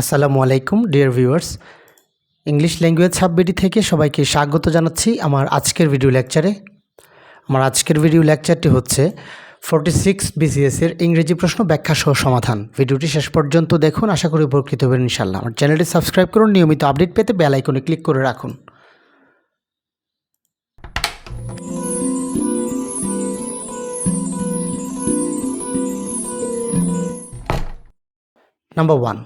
আসসালামু আলাইকুম, dear viewers. English language সাববিডি থেকে সবাইকে স্বাগত জানাচ্ছি আমার আজকের ভিডিও লেকচারে। আমার আজকের ভিডিও লেকচারটি হচ্ছে ফোরটি সিক্স বিসিএসের ইংরেজি প্রশ্ন ব্যাখ্যা সহ সমাধান। ভিডিওটি শেষ পর্যন্ত দেখুন, আশা করি উপকৃত হবেন ইনশাল্লাহ আমার চ্যানেলটি সাবস্ক্রাইব করুন, নিয়মিত আপডেট পেতে বেল আইকনে ক্লিক করে রাখুন। Number one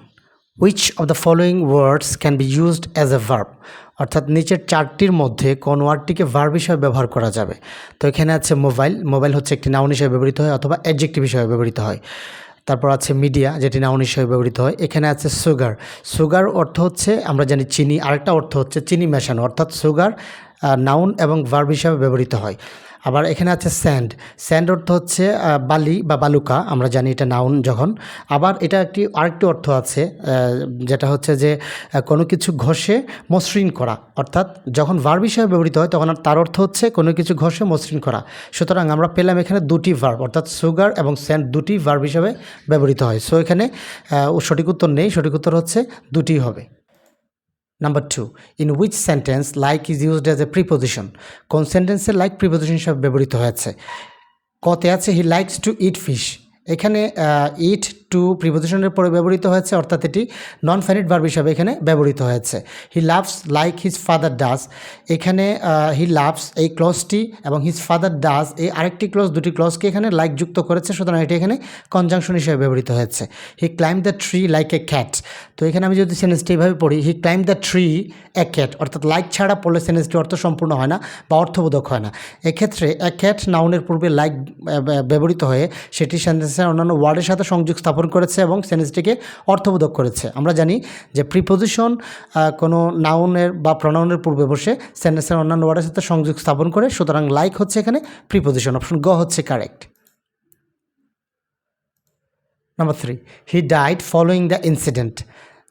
which of the following words can be used as a verb অর্থাৎ নিচের চারটির মধ্যে কোন ওয়ার্ডটিকে ভার্ব হিসাবে ব্যবহার করা যাবে? তো এখানে আছে মোবাইল মোবাইল হচ্ছে একটি নাউন হিসেবে ব্যবহৃত হয় অথবা অ্যাডজেক্টিভ হিসেবে ব্যবহৃত হয়। তারপর আছে মিডিয়া যেটি নাউন হিসেবে ব্যবহৃত হয়। এখানে আছে সুগার সুগার অর্থ হচ্ছে, আমরা জানি চিনি, আরেকটা অর্থ হচ্ছে চিনি মেশানো। অর্থাৎ সুগার নাউন এবং ভার্ব হিসাবে ব্যবহৃত হয়। আবার এখানে আছে স্যান্ড। স্যান্ড অর্থ হচ্ছে বালি বা বালুকা, আমরা জানি এটা নাউন যখন। আবার এটা একটি, আরেকটি অর্থ আছে যেটা হচ্ছে যে কোনো কিছু ঘষে মসৃণ করা। অর্থাৎ যখন ভার্ব হিসাবে ব্যবহৃত হয়, তখন তার অর্থ হচ্ছে কোনো কিছু ঘষে মসৃণ করা। সুতরাং আমরা পেলাম এখানে দুটি ভার্ব অর্থাৎ সুগার এবং স্যান্ড দুটি ভার্ব হিসাবে ব্যবহৃত হয়। সো এখানে সঠিক উত্তর নেই, সঠিক উত্তর হচ্ছে দুটি হবে। Number two in which sentence like is used as a preposition কোন সেন্টেন্সে লাইক প্রিপোজিশন হিসাবে ব্যবহৃত হয়েছে? কতে আছে? He likes to eat fish এখানে ইট টু প্রিপোজিশনের পরে ব্যবহৃত হয়েছে, অর্থাৎ এটি নন ফ্যানিট ভার্ব হিসাবে এখানে ব্যবহৃত হয়েছে। He loves like his father does এখানে হি লাভস এই ক্লজটি এবং হিজ ফাদার ডাস এই আরেকটি ক্লজ দুটি ক্লজকে এখানে লাইক যুক্ত করেছে, সুতরাং এটি এখানে কনজাংশন হিসেবে ব্যবহৃত হয়েছে। He climb the tree like a cat তো এখানে আমি যদি সেন্টেন্সটি এইভাবে পড়ি he climb the tree a cat অর্থাৎ লাইক ছাড়া পড়লে সেন্টেন্সটি অর্থ সম্পূর্ণ হয় না বা অর্থবোধক হয় না। এক্ষেত্রে এ ক্যাট নাউনের পূর্বে লাইক ব্যবহৃত হয়ে সেটি সেন্টেন্সের অন্যান্য ওয়ার্ডের সাথে সংযোগ স্থাপন করেছে এবং সেন্টেন্সটিকে অর্থবোধক করেছে। আমরা জানি যে প্রিপোজিশন কোনো নাউনের বা প্রনাউনের পূর্বে বসে সেন্টেন্সের অন্যান্য ওয়ার্ডের সাথে সংযোগ স্থাপন করে, সুতরাং লাইক হচ্ছে এখানে প্রিপোজিশন অপশন গ হচ্ছে correct number three he died following the incident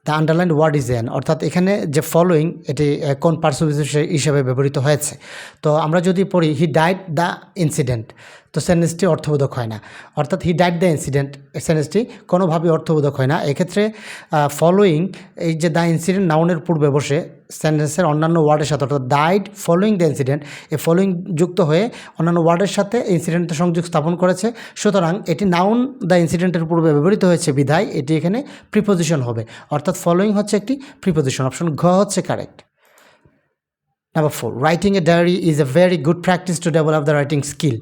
the underline word is an অর্থাৎ এখানে যে ফলোয়িং এটি কোন পার্শ্ব হিসাবে ব্যবহৃত হয়েছে। তো আমরা যদি পড়ি হি ডাইড দ্য ইনসিডেন্ট তো সেন্টেন্সটি অর্থবোধক হয় না। অর্থাৎ হি ডাইড দ্য ইনসিডেন্ট সেন্টেন্সটি কোনোভাবেই অর্থবোধক হয় না। এক্ষেত্রে ফলোয়িং এই যে দ্য ইনসিডেন্ট নাউনের পূর্বে বসে সেন্টেন্সের অন্যান্য ওয়ার্ডের সাথে অর্থাৎ ডাইড ফলোয়িং দ্য ইনসিডেন্ট এই ফলোয়িং যুক্ত হয়ে অন্যান্য ওয়ার্ডের সাথে ইনসিডেন্টের সংযোগ স্থাপন করেছে। সুতরাং এটি নাউন দ্য ইনসিডেন্টের পূর্বে ব্যবহৃত হয়েছে, বিধায় এটি এখানে প্রিপোজিশন হবে। অর্থাৎ ফলোয়িং হচ্ছে একটি প্রিপোজিশন অপশন ঘ হচ্ছে correct number four writing a diary is a very good practice to develop the writing skill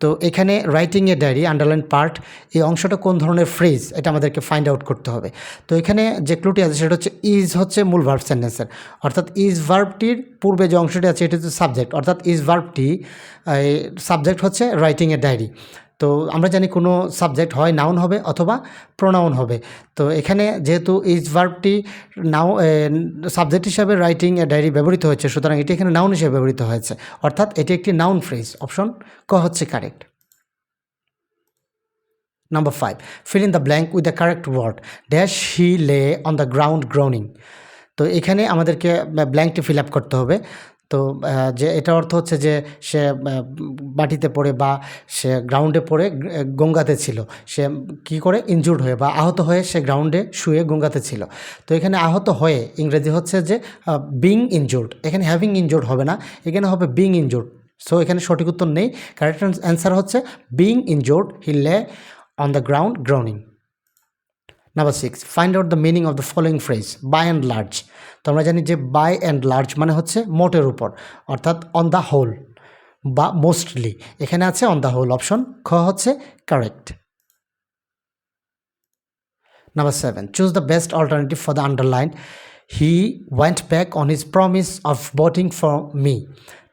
তো এখানে writing a diary underline part এই অংশটা কোন ধরনের ফ্রেজ এটা আমাদেরকে ফাইন্ড আউট করতে হবে। তো এখানে যে ক্লুটি আছে, সেটা হচ্ছে ইজ হচ্ছে মূল ভার্ব সেন্টেন্সের অর্থাৎ ইজ ভার্বটির পূর্বে যে অংশটি আছে, এটা হচ্ছে সাবজেক্ট অর্থাৎ ইজ ভার্বটি সাবজেক্ট হচ্ছে রাইটিং এ ডায়েরি তো আমরা জানি কোনো সাবজেক্ট হয় নাউন হবে অথবা প্রোনাউন হবে। তো এখানে যেহেতু ইজ ভার্বটি নাও সাবজেক্ট হিসাবে রাইটিং এ ডায়েরি ব্যবহৃত হয়েছে, সুতরাং এটি এখানে নাউন হিসেবে ব্যবহৃত হয়েছে। অর্থাৎ এটি একটি নাউন ফ্রেজ অপশন ক হচ্ছে correct number five fill in the blank with the correct word dash he lay on the ground grounding তো এখানে আমাদেরকে ব্ল্যাঙ্কটি ফিল আপ করতে হবে। তো যে এটা অর্থ হচ্ছে যে সে মাটিতে পড়ে বা সে গ্রাউন্ডে পড়ে গঙ্গাতে ছিল। সে কি করে? ইনজুর্ড হয়ে বা আহত হয়ে সে গ্রাউন্ডে শুয়ে গঙ্গাতে ছিল। তো এখানে আহত হয়ে ইংরেজি হচ্ছে যে বিং ইনজুর্ড এখানে হ্যাভিং ইনজুর্ড হবে না, এখানে হবে বিং ইনজুর্ড সো এখানে সঠিক উত্তর নেই। কারেক্ট অ্যান্সার হচ্ছে being injured he lay on the ground grounding number six find out the meaning of the following phrase by and large তো আমরা জানি যে বাই অ্যান্ড লার্জ মানে হচ্ছে মোটের উপর, অর্থাৎ অন দ্য হোল বা মোস্টলি এখানে আছে অন দ্য হোল অপশন খ হচ্ছে correct number seven choose the best alternative for the underline he went back on his promise of voting for me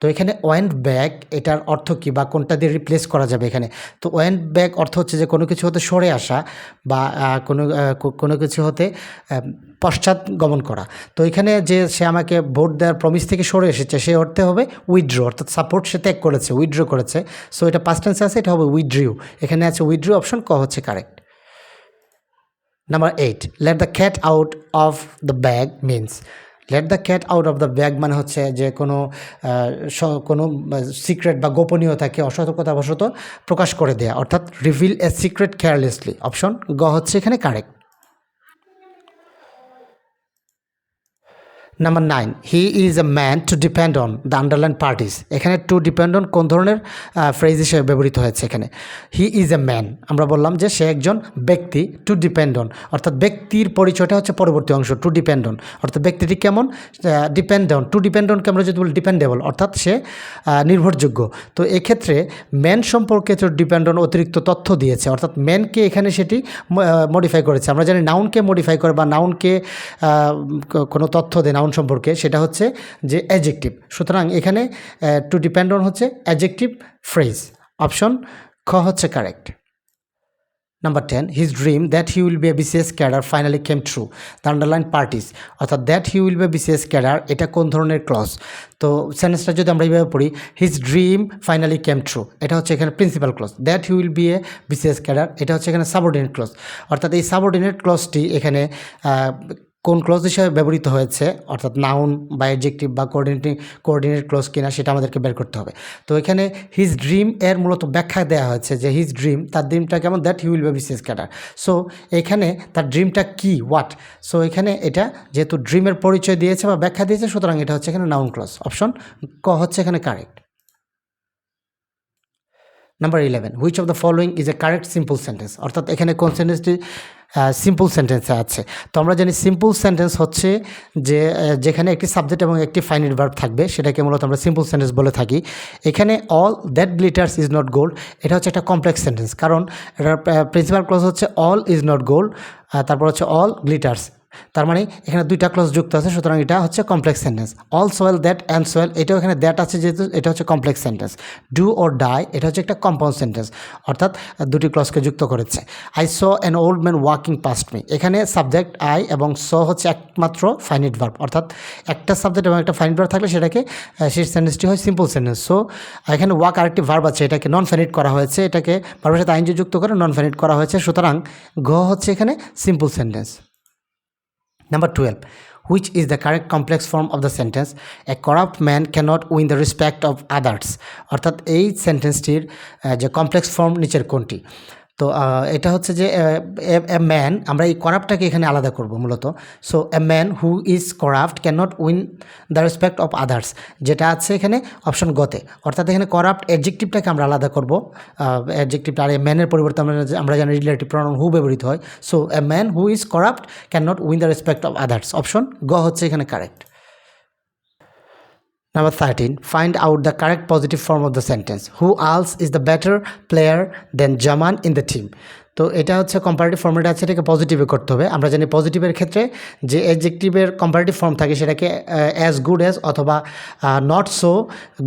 তো এখানে ওয়েন্ট ব্যাক এটার অর্থ কী বা কোনটা দিয়ে রিপ্লেস করা যাবে এখানে? তো ওয়েন্ট ব্যাক অর্থ হচ্ছে যে কোনো কিছু হতে সরে আসা বা কোনো কোনো কিছু হতে পশ্চাৎ গমন করা। তো এখানে যে সে আমাকে ভোট দেওয়ার প্রমিস থেকে সরে এসেছে, সে অর্থে হবে উইথড্র অর্থাৎ সাপোর্ট সে ত্যাগ করেছে উইথড্র করেছে। সো এটা পাস্ট টেন্সে আছে, এটা হবে উইথড্রিউ এখানে আছে উইথড্র অপশন ক হচ্ছে correct number eight let the cat out of the bag means let the cat out of the bag মানে হচ্ছে যে কোনো কোনো সিক্রেট বা গোপনীয়তাকে অসতর্কতাবশত প্রকাশ করে দেয়া, অর্থাৎ reveal a secret carelessly option গ হচ্ছে এখানে correct number nine he is a man to depend on the underline part is এখানে টু ডিপেন্ড অন কোন ধরনের ফ্রেজ হিসেবে ব্যবহৃত হয়েছে এখানে? হি ইজ এ ম্যান আমরা বললাম যে সে একজন ব্যক্তি টু ডিপেন্ড অন অর্থাৎ ব্যক্তির পরিচয়টা হচ্ছে পরবর্তী অংশ টু ডিপেন্ড অন অর্থাৎ ব্যক্তিটি কেমন? ডিপেন্ড অন টু ডিপেন্ড অনকে আমরা যদি বলি ডিপেন্ডেবল অর্থাৎ সে নির্ভরযোগ্য। তো এক্ষেত্রে ম্যান সম্পর্কে তো ডিপেন্ড অন অতিরিক্ত তথ্য দিয়েছে। অর্থাৎ ম্যানকে এখানে সেটি মডিফাই করেছে। আমরা জানি নাউনকে মডিফাই করে বা নাউনকে কোনো তথ্য দেয় নাউন সম্পর্কে, সেটা হচ্ছে যে অ্যাজেক্টিভ সুতরাং এখানে টু ডিপেন্ড অন হচ্ছে অ্যাজেক্টিভ ফ্রেজ অপশন খ হচ্ছে correct number ten his dream that he will be a BCS cadre finally came true the underline part is অর্থাৎ that he will be BCS cadre এটা কোন ধরনের clause তো সেন্টেন্সটা যদি আমরা এইভাবে পড়ি his dream finally came true এটা হচ্ছে এখানে principal clause that he will be a BCS cadre এটা হচ্ছে এখানে সাবঅর্ডিনেট ক্লস অর্থাৎ এই সাবঅর্ডিনেট ক্লজটি এখানে কোন ক্লজ হিসেবে ব্যবহৃত হয়েছে, অর্থাৎ নাউন বা অ্যাডজেক্টিভ বা কোঅর্ডিনেটিং কোঅর্ডিনেট ক্লজ কিনা সেটা আমাদেরকে বের করতে হবে। তো এখানে হিজ ড্রিম এর মূলত ব্যাখ্যা দেওয়া হয়েছে যে হিজ ড্রিম তার ড্রিমটা কেমন? That he will be BCS cadre so এখানে তার ড্রিমটা কি? হোয়াট সো এখানে এটা যেহেতু ড্রিমের পরিচয় দিয়েছে বা ব্যাখ্যা দিয়েছে, সুতরাং এটা হচ্ছে এখানে নাউন ক্লজ অপশন ক হচ্ছে এখানে correct number eleven which of the following is a correct simple sentence অর্থাৎ এখানে কোন সেন্টেন্সটি সিম্পল সেন্টেন্সে আছে। তো আমরা জানি সিম্পল সেন্টেন্স হচ্ছে যে যেখানে একটি সাবজেক্ট এবং একটি ফাইনাইট ভার্ব থাকবে, সেটাকে মূলত আমরা সিম্পল সেন্টেন্স বলে থাকি। এখানে all that glitters is not gold এটা হচ্ছে একটা কমপ্লেক্স সেন্টেন্স কারণ এটার প্রিন্সিপাল ক্লজ হচ্ছে অল ইজ নট গোল্ড তারপর হচ্ছে অল গ্লিটার্স তার মানে এখানে দুইটা ক্লজ যুক্ত আছে, সুতরাং এটা হচ্ছে complex sentence all swell that and swell এটাও এখানে দ্যাট আছে যেহেতু এটা হচ্ছে complex sentence do or die এটা হচ্ছে একটা কম্পাউন্ড সেন্টেন্স অর্থাৎ দুটি ক্লজকে যুক্ত করেছে। I saw an old man walking past me এখানে সাবজেক্ট আই এবং স হচ্ছে একমাত্র ফাইনিট ভার্ব অর্থাৎ একটা সাবজেক্ট এবং একটা ফাইনিট ভার্ব থাকলে সেটাকে সেই সেন্টেন্সটি হয় সিম্পল সেন্টেন্স সো এখানে ওয়াক আরেকটি ভার্ব আছে, এটাকে নন ফাইনিট করা হয়েছে, এটাকে ভার্বের সাথে আইনজি যুক্ত করে নন ফাইনিট করা হয়েছে, সুতরাং গ হচ্ছে এখানে simple sentence Number 12. Which is the correct complex form of the sentence? A corrupt man cannot win the respect of others. অর্থাৎ এই সেন্টেন্সটির যে কমপ্লেক্স ফর্ম নিচের কোনটি তো এটা হচ্ছে যে, এ ম্যান আমরা এই করাপ্টটাকে এখানে আলাদা করব মূলত। So a man who is corrupt can not win the respect of others যেটা আছে এখানে অপশন গতে অর্থাৎ এখানে করাপ্ট অ্যাডজেক্টিভটাকে আমরা আলাদা করব। অ্যাডজেক্টিভটা আর এ ম্যানের পরিবর্তে আমরা আমরা জানি রিলেটিভ প্রনাউন হু ব্যবহৃত হয়। So a man who is corrupt can not win the respect of others option গ হচ্ছে এখানে correct Number 13. Find out the correct positive form of the sentence. Who else is the better player than Jaman in the team? তো এটা হচ্ছে comparative format আছে এটাকে পজিটিভে করতে হবে। আমরা জানি পজিটিভের ক্ষেত্রে যে অ্যাডজেক্টিভের কম্পারেটিভ ফর্ম থাকে সেটাকে অ্যাজ গুড অ্যাজ অথবা নট সো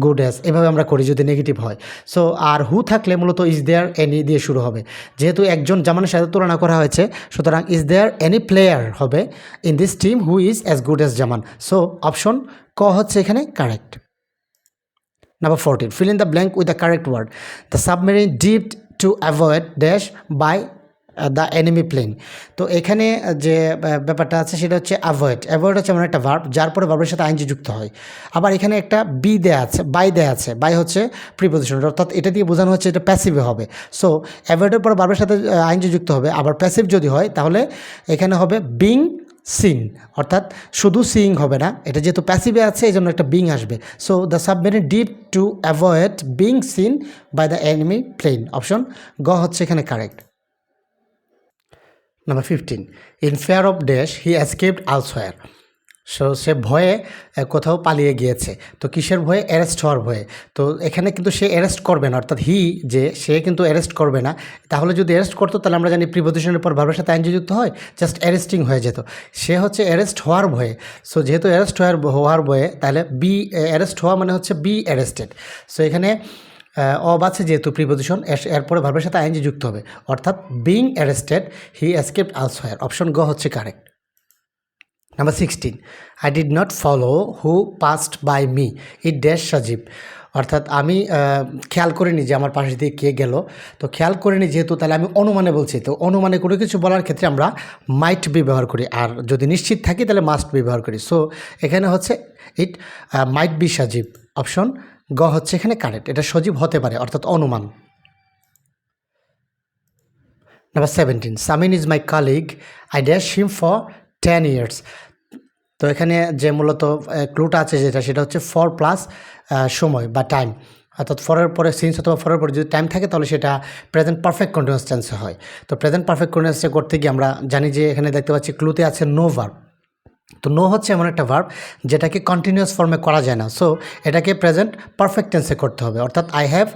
গুড অ্যাজ এভাবে আমরা করি যদি নেগেটিভ হয়। সো আর হু থাকলে মূলত ইজ দেয়ার এনি দিয়ে শুরু হবে। যেহেতু একজন জামানের সাথে তুলনা করা হয়েছে, সুতরাং ইজ দেয়ার এনি প্লেয়ার হবে in this team who is as good as Zaman. So option ক হচ্ছে এখানে correct Number 14. Fill in the blank with the correct word the submarine dipped to avoid dash by the enemy plane তো এখানে যে ব্যাপারটা আছে সেটা হচ্ছে অ্যাভয়েড অ্যাভয়েড হচ্ছে এমন একটা ভার্ব যার পরে ভার্বের সাথে আইনজি যুক্ত হয়। আবার এখানে একটা বি দেয়া আছে বাই দেয়া আছে। বাই হচ্ছে প্রিপোজিশন অর্থাৎ এটা দিয়ে বোঝানো হচ্ছে এটা প্যাসিভে হবে। সো অ্যাভয়েডের পরে ভার্বের সাথে আইনজি যুক্ত হবে। আবার প্যাসিভ যদি হয়, তাহলে এখানে হবে বিং সিন অর্থাৎ শুধু সিইং হবে না, এটা যেহেতু প্যাসিভে আছে এই জন্য একটা বিং আসবে। So the submarine dip to avoid being seen by the enemy plane option গ হচ্ছে এখানে correct number fifteen in fear of dash he escaped elsewhere so সে ভয়ে কোথাও পালিয়ে গিয়েছে। তো কিসের ভয়ে? অ্যারেস্ট হওয়ার ভয়ে। তো এখানে কিন্তু সে অ্যারেস্ট করবে না। অর্থাৎ হি, যে, সে কিন্তু অ্যারেস্ট করবে না। তাহলে যদি অ্যারেস্ট করতো, তাহলে আমরা জানি প্রিপোজিশনের পর ভাবের সাথে যুক্ত হয়, জাস্ট অ্যারেস্টিং হয়ে যেত। সে হচ্ছে অ্যারেস্ট হওয়ার ভয়ে। সো যেহেতু অ্যারেস্ট হওয়ার হওয়ার ভয়ে, তাহলে বি অ্যারেস্ট হওয়া মানে হচ্ছে বি অ্যারেস্টেড। সো এখানে অব আছে যেহেতু প্রিপোজিশন এরপরে ভাবের সাথে আইনজি যুক্ত হবে। অর্থাৎ being arrested, he escaped elsewhere. Option গ হচ্ছে correct. Number sixteen I did not follow who passed by me it dash Sajib অর্থাৎ আমি খেয়াল করিনি যে আমার পাশে দিয়ে কে গেল। তো খেয়াল করিনি যেহেতু, তাহলে আমি অনুমানে বলছি। তো অনুমানে কোনো কিছু বলার ক্ষেত্রে আমরা মাইট ব্যবহার করি। আর যদি নিশ্চিত থাকি, তাহলে মাস্ট ব্যবহার করি। সো এখানে হচ্ছে ইট মাইট বি সাজিব অপশন গ হচ্ছে এখানে কারেক্ট এটা সজীব হতে পারে, অর্থাৎ অনুমান। Number 17. Samin is my colleague. I dash him for 10 years. তো এখানে যে মূলত ক্লুটা আছে যেটা, সেটা হচ্ছে ফর প্লাস সময় বা টাইম অর্থাৎ ফরের পরে সিন্স অথবা ফরের পরে যদি টাইম থাকে, তাহলে সেটা প্রেজেন্ট পারফেক্ট কন্টিনিউস টেন্সে হয়। তো প্রেজেন্ট পারফেক্ট কন্টিনিউয়াসে করতে গিয়ে আমরা জানি যে এখানে দেখতে পাচ্ছি ক্লুতে আছে নো ভার্ব তো নো হচ্ছে এমন একটা ভার্ব যেটাকে কন্টিনিউয়াস ফর্মে করা যায় না। সো এটাকে প্রেজেন্ট পারফেক্ট টেন্সে করতে হবে। অর্থাৎ I have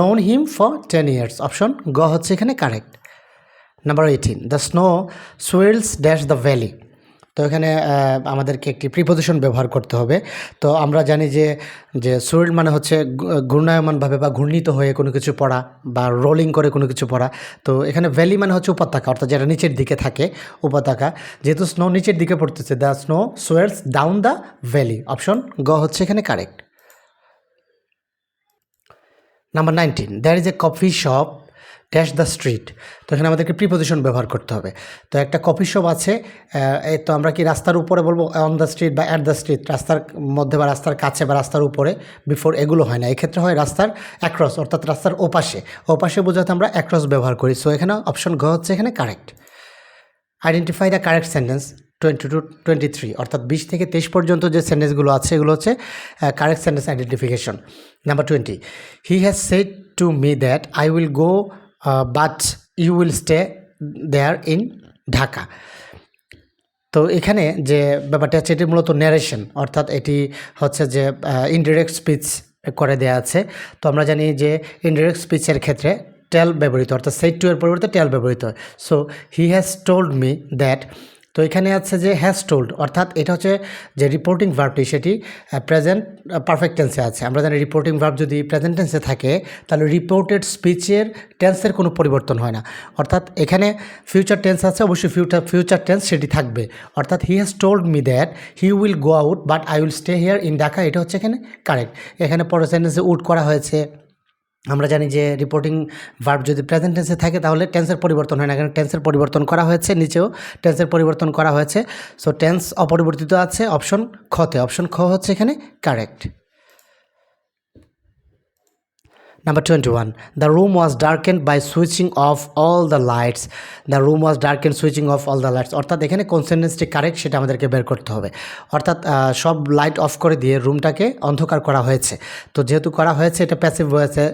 known him for ten years option গ হচ্ছে এখানে correct number eighteen the snow swirls dash the valley তো এখানে আমাদেরকে একটি প্রিপোজিশন ব্যবহার করতে হবে। তো আমরা জানি যে যে সুইল মানে হচ্ছে ঘূর্ণায়মানভাবে বা ঘূর্ণিত হয়ে কোনো কিছু পড়া বা রোলিং করে কোনো কিছু পড়া। তো এখানে ভ্যালি মানে হচ্ছে উপত্যকা, অর্থাৎ যেটা নিচের দিকে থাকে উপত্যকা। যেহেতু স্নো নিচের দিকে পড়তেছে the snow swirls down the valley option গ হচ্ছে এখানে correct number nineteen there is a coffee shop dash the street তো এখানে আমাদেরকে প্রিপোজিশন ব্যবহার করতে হবে। তো একটা কফি শপ আছে তো আমরা কি রাস্তার উপরে বলব অন দ্য স্ট্রিট বা অ্যাট দ্য স্ট্রিট রাস্তার মধ্যে বা রাস্তার কাছে বা রাস্তার উপরে বিফোর এগুলো হয় না। এক্ষেত্রে হয় রাস্তার অ্যাক্রস অর্থাৎ রাস্তার ওপাশে। ওপাশে বোঝাতে আমরা অ্যাক্রস ব্যবহার করি। সো এখানে অপশন ঘ হচ্ছে এখানে correct identify the correct sentence twenty two twenty three অর্থাৎ বিশ থেকে তেইশ পর্যন্ত যে সেন্টেন্সগুলো আছে, এগুলো হচ্ছে correct sentence identification number twenty he has said to me that I will go but you will stay there in Dhaka তো এখানে যে ব্যাপারটা হচ্ছে, এটি মূলত ন্যারেশন অর্থাৎ এটি হচ্ছে যে ইনডিরেক্ট স্পিচ করে দেওয়া আছে। তো আমরা জানি যে ইনডিরেক্ট স্পিচের ক্ষেত্রে টেল ব্যবহৃত, অর্থাৎ সেট টু এর পরিবর্তে টেল ব্যবহৃত হয়। So he has told me that তো এখানে আছে যে হ্যাজ টোল্ড অর্থাৎ এটা হচ্ছে যে রিপোর্টিং ভার্বটি সেটি প্রেজেন্ট পারফেক্ট টেন্সে আছে। আমরা জানি রিপোর্টিং ভার্ব যদি প্রেজেন্ট টেন্সে থাকে, তাহলে রিপোর্টেড স্পিচের টেন্সের কোনো পরিবর্তন হয় না। অর্থাৎ এখানে ফিউচার টেন্স আছে, অবশ্যই ফিউচার ফিউচার টেন্স সেটি থাকবে। অর্থাৎ he has told me that he will go out but I will stay here in Dhaka এটা হচ্ছে এখানে কারেক্ট এখানে পরে সেন্টেন্সে উড করা হয়েছে। আমরা জানি যে রিপোর্টিং ভার্ব যদি প্রেজেন্ট টেন্সে থাকে, তাহলে টেন্সের পরিবর্তন হয় না, কারণ টেন্সের পরিবর্তন করা হয়েছে, নিচেও টেন্সের পরিবর্তন করা হয়েছে। সো টেন্স অপরিবর্তিত আছে অপশন খতে অপশন খ হচ্ছে এখানে correct Number 21. The room was darkened by switching off all the lights. The room was darkened, switching off all the lights. অর্থাৎ এখানে কোন সেন্টেন্সটি কারেক্ট সেটা আমাদেরকে বের করতে হবে। অর্থাৎ সব লাইট অফ করে দিয়ে রুমটাকে অন্ধকার করা হয়েছে। তো যেহেতু করা হয়েছে, এটা প্যাসিভ ভয়েসে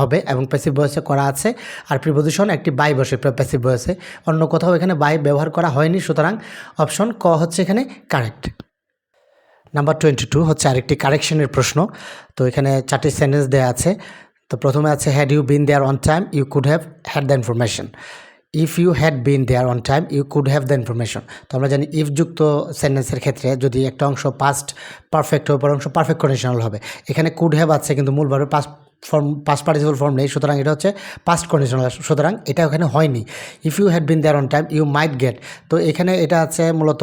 হবে এবং প্যাসিভ ভয়েসে করা আছে। আর প্রিপোজিশন একটি বাই বসে প্যাসিভ ভয়েসে অন্য কোথাও এখানে বাই ব্যবহার করা হয়নি, সুতরাং অপশন ক হচ্ছে এখানে কারেক্ট নাম্বার টোয়েন্টি টু হচ্ছে আরেকটি কারেকশনের প্রশ্ন। তো এখানে চারটি সেন্টেন্স দেওয়া আছে। তো প্রথমে আছে had you been there on time you could have had the information if you had been there on time you could have the information তো আমরা জানি ইফ যুক্ত সেন্টেন্সের ক্ষেত্রে যদি একটা অংশ পাস্ট পারফেক্ট হয় অংশ পারফেক্ট কন্ডিশনাল হবে। এখানে কুড হ্যাভ আছে, কিন্তু মূলভাবে past form past participle form নেই, সুতরাং এটা হচ্ছে পাস্ট কন্ডিশনাল সুতরাং এটা ওখানে হয়নি। If you had been there on time you might get তো এখানে এটা আছে মূলত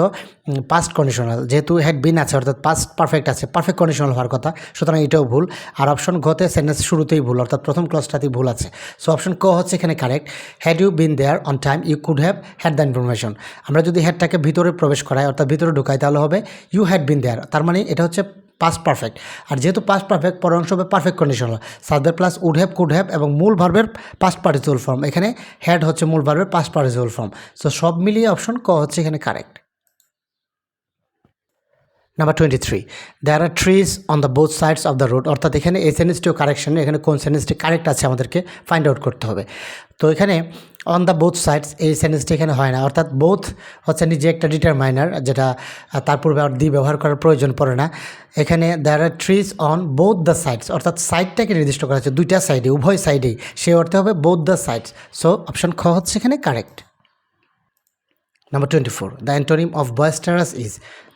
পাস্ট কন্ডিশনাল যেহেতু হ্যাড বিন আছে, অর্থাৎ পাস্ট পারফেক্ট আছে পারফেক্ট কন্ডিশনাল হওয়ার কথা, সুতরাং এটাও ভুল। আর অপশন ঘতে সেন্টেন্স শুরুতেই ভুল, অর্থাৎ প্রথম ক্লসটাতেই ভুল আছে। সো অপশন ক হচ্ছে এখানে correct had you been there on time you could have had the information আমরা যদি হ্যাডটাকে ভিতরে প্রবেশ করাই, অর্থাৎ ভিতরে ঢুকাই, তাহলে হবে ইউ হ্যাড বিন দেয়ার তার মানে এটা হচ্ছে পাস্ট পারফেক্ট আর যেহেতু পাস পারফেক্ট পরের অংশ হবে perfect conditional subject plus would have could have এবং মূল ভার্বের পাস্ট পার্টিসিপল ফর্ম এখানে হ্যাড হচ্ছে মূল ভার্বের পাস্ট পার্টিসিপল ফর্ম সো সব মিলিয়ে অপশন ক হচ্ছে এখানে correct number twenty three there are trees on the both sides of the road অর্থাৎ এখানে এই সেন্টেন্সটিও কারেকশন এখানে কোন সেন্টেন্সটি কারেক্ট আছে আমাদেরকে ফাইন্ড আউট করতে হবে। তো এখানে অন দ্য বোথ সাইডস এই সেন্টেন্সটি এখানে হয় না। অর্থাৎ বোথ হচ্ছে নিজে একটা ডিটারমাইনার যেটা তার পূর্বে আর দি ব্যবহার করার প্রয়োজন পড়ে না। এখানে there are trees on both the sides অর্থাৎ সাইডটাকে নির্দিষ্ট করা হচ্ছে দুইটা সাইডে উভয় সাইডেই সে অর্থে হবে both the sides so option খ হচ্ছে এখানে correct number twenty four the antonym of boisterous is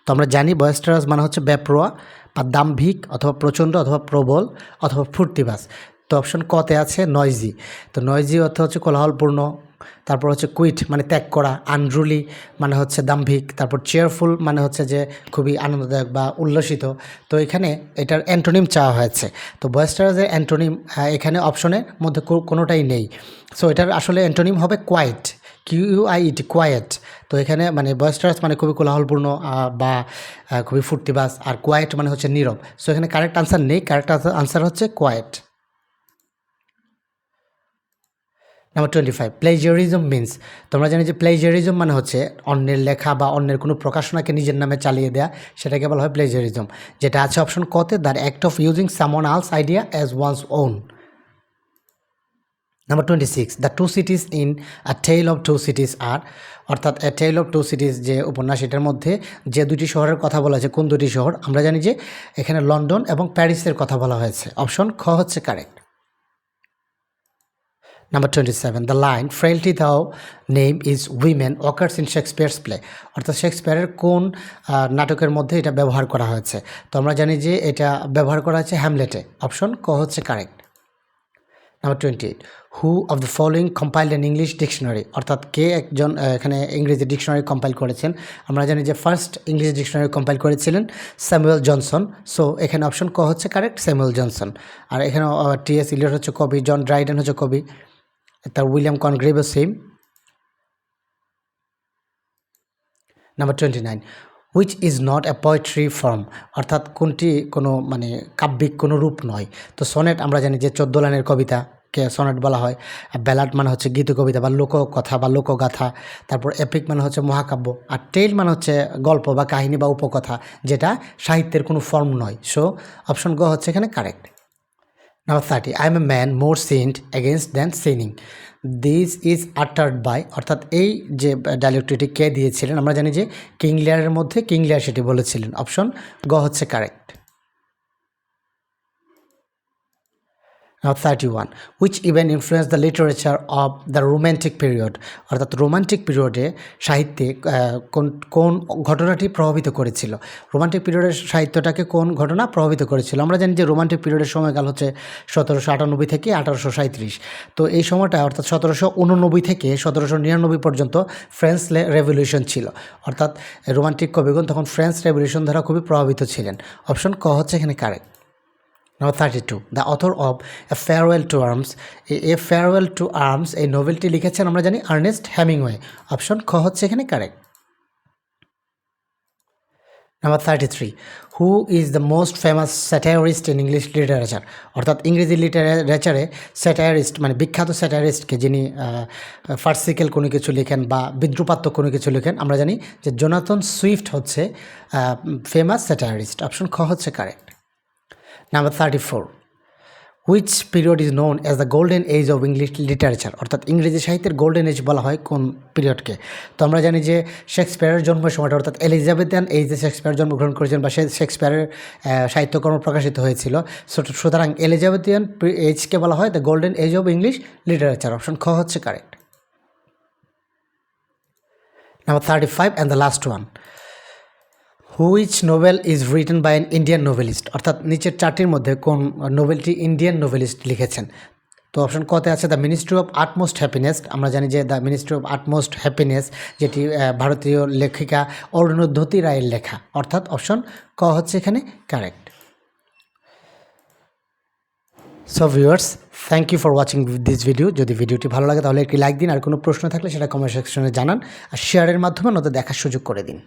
তো আমরা জানি বয়েস্টারাস মানে হচ্ছে ব্যাপ্রোয়া বা দাম্ভিক অথবা প্রচণ্ড অথবা প্রবল অথবা ফুর্তিবাস তো অপশন কতে আছে নয়জি তো নয়জি অর্থ হচ্ছে কোলাহলপূর্ণ, তারপর হচ্ছে কুইট মানে ত্যাগ করা আনরুলি মানে হচ্ছে দাম্ভিক, তারপর চেয়ারফুল মানে হচ্ছে যে খুবই আনন্দদায়ক বা উল্লসিত। তো এখানে এটার অ্যান্টোনিম চাওয়া হয়েছে। তো বয়েস্টারাসের অ্যান্টোনিম এখানে অপশনের মধ্যে কোনোটাই নেই। সো এটার আসলে অ্যান্টোনিম হবে quiet Q I it quiet তো এখানে মানে বয়েস্টারাস মানে খুবই কোলাহলপূর্ণ বা খুবই ফুর্তিবাস আর কোয়াইট মানে হচ্ছে নীরব। সো এখানে কারেক্ট আনসার নেই। কারেক্ট আনসার হচ্ছে quiet number twenty five plagiarism means তোমরা জানি যে প্লেজারিজম মানে হচ্ছে অন্যের লেখা বা অন্যের কোনো প্রকাশনাকে নিজের নামে চালিয়ে দেওয়া সেটাকে বলা হয় প্লেজারিজম যেটা আছে অপশন কতে the act of using someone else's idea as one's own number twenty six the two cities in a tale of two cities are অর্থাৎ a tale of two cities যে উপন্যাস, এটার মধ্যে যে দুটি শহরের কথা বলা হয়েছে কোন দুটি শহর? আমরা জানি যে এখানে লন্ডন এবং প্যারিসের কথা বলা হয়েছে। অপশন খ হচ্ছে correct number twenty seven the line frailty thy name is women occurs in Shakespeare's play অর্থাৎ শেক্সপিয়ারের কোন নাটকের মধ্যে এটা ব্যবহার করা হয়েছে। তো আমরা জানি যে এটা ব্যবহার করা হয়েছে হ্যামলেটে অপশন ক হচ্ছে correct number twenty eight who of the following compiled an English dictionary অর্থাৎ কে একজন এখানে ইংরেজি ডিকশনারি কম্পাইল করেছেন? আমরা জানি যে ফার্স্ট ইংলিশ ডিকশনারি কম্পাইল করেছিলেন স্যামুয়েল জনসন সো এখানে অপশন ক হচ্ছে কারেক্ট স্যামুয়েল জনসন আর এখানে টি এস ইলিয়ট হচ্ছে কবি জন ড্রাইডেন হচ্ছে কবি, তার William কনগ্রেভও same number twenty nine which is not a poetry form অর্থাৎ কোনটি কোনো মানে কাব্যিক কোনো রূপ নয়। তো সনেট আমরা জানি যে চোদ্দ লাইনের কবিতা কে সনেট বলা হয়। ব্যালাট মানে হচ্ছে গীত কবিতা বা লোককথা বা লোকগাথা তারপর এপিক মানে হচ্ছে মহাকাব্য। আর টেল মানে হচ্ছে গল্প বা কাহিনী বা উপকথা, যেটা সাহিত্যের কোনো ফর্ম নয়। সো অপশন গ হচ্ছে এখানে correct. Number thirty I am a man more sinned against than sinning this is uttered by অর্থাৎ এই যে ডায়লগটিটি কে দিয়েছিলেন, আমরা জানি যে কিংলিয়ারের মধ্যে কিংলিয়ার সেটি বলেছিলেন। অপশন গ হচ্ছে correct thirty one which even influence the literature of the romantic period অর্থাৎ রোমান্টিক পিরিয়ডে সাহিত্যে কোন কোন ঘটনাটি প্রভাবিত করেছিল? রোমান্টিক পিরিয়ডের সাহিত্যটাকে কোন ঘটনা প্রভাবিত করেছিল? আমরা জানি যে রোমান্টিক পিরিয়ডের সময়কাল হচ্ছে সতেরোশো আটানব্বই থেকে আঠারোশো সাঁত্রিশ তো এই সময়টা অর্থাৎ সতেরোশো উননব্বই থেকে সতেরোশো নিরানব্বই পর্যন্ত ফ্রেঞ্চ রেভলিউশন ছিল। অর্থাৎ রোমান্টিক কবিগণ তখন ফ্রেঞ্চ রেভলিউশন দ্বারা খুবই প্রভাবিত ছিলেন। অপশন ক হচ্ছে এখানে correct number thirty two the author of a farewell to arms a farewell to arms এই নোভেলটি লিখেছেন আমরা জানি আর্নেস্ট হ্যামিংওয়ে অপশন খ হচ্ছে এখানে correct number thirty three who is the most famous satirist in English literature অর্থাৎ ইংরেজি লিটারেচারে স্যাটায়ারিস্ট মানে বিখ্যাত স্যাটায়ারিস্টকে যিনি ফার্সিক্যাল কোনো কিছু লেখেন বা বিদ্রুপাত্মক কোনো কিছু লেখেন, আমরা জানি যে জোনাথন সুইফট হচ্ছে ফেমাস স্যাটায়ারিস্ট অপশন খ হচ্ছে correct number thirty four which period is known as the golden age of English literature অর্থাৎ ইংরেজি সাহিত্যের গোল্ডেন এজ বলা হয় কোন পিরিয়ডকে তো আমরা জানি যে শেক্সপিয়ারের জন্মের সময়টা অর্থাৎ এলিজাবেথান এইজে শেক্সপিয়ার জন্মগ্রহণ করেছেন বা শেক্সপিয়ারের সাহিত্যকর্ম প্রকাশিত হয়েছিল। সুতরাং এলিজাবেথিয়ান এজকে বলা হয় the golden age of English literature option খ হচ্ছে correct number thirty five and the last one which novel is written by an Indian novelist অর্থাৎ নিচের চারটির মধ্যে কোন নোভেলটি ইন্ডিয়ান নোভেলিস্ট লিখেছেন? তো অপশন কতে আছে the ministry of utmost happiness আমরা জানি যে the ministry of utmost happiness যেটি ভারতীয় লেখিকা অরুণোদ্ধতি রায়ের লেখা। অর্থাৎ অপশন ক হচ্ছে এখানে correct so viewers thank you for watching this video যদি ভিডিওটি ভালো লাগে তাহলে একটি লাইক দিন। আর কোনো প্রশ্ন থাকলে সেটা কমেন্ট সেকশনে জানান। আর শেয়ারের মাধ্যমে নতুন দেখার সুযোগ করে দিন।